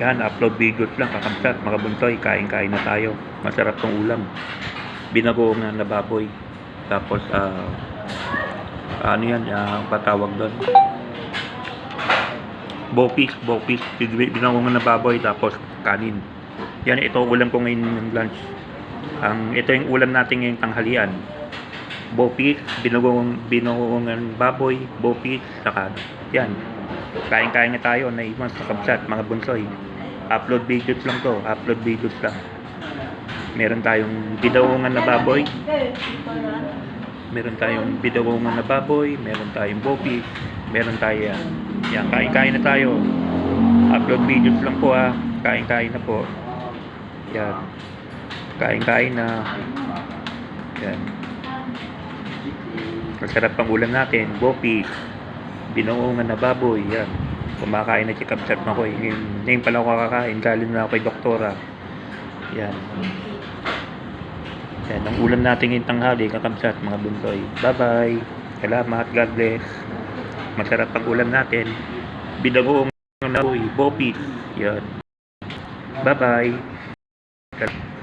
Yan, upload videos lang, kakamsat, mga buntoy, kain-kain na tayo. Masarap tong ulam. Binagoongan na baboy. Tapos, ah, ano yan, ah, patawag doon. Bopis, bopis, binagoongan na baboy, tapos kanin. Yan, ito ulam ko ngayon ng lunch. Ang, ito yung ulam natin ngayong tanghalian. Bopis, binagong, binangongan baboy, bopis, saka, yan. Kain-kain na tayo na iwan sa kabsat, mga bunsoy. Upload videos lang to, upload videos lang. Meron tayong bidawungan na baboy, meron tayong bidawungan na baboy, meron tayong bopis, meron tayo yan. Yan, kain-kain na tayo. Upload videos lang po ha. Kain-kain na po. Yan. Kain-kain na. Yan. Masarap pang ulam natin. Bopis. Binuungan na baboy. Yan. Kumakain na Kamsat na ko. Ngayon, pala ako kakakain. Galing na ako kay doktora. Yan. Yan. Ang ulam natin ngayong tanghali. Kakamsat mga buntoy. Bye-bye. Salamat. God bless. Masarap pang ulam natin. Binagoong na baboy. Bopis. Yan. Bye-bye.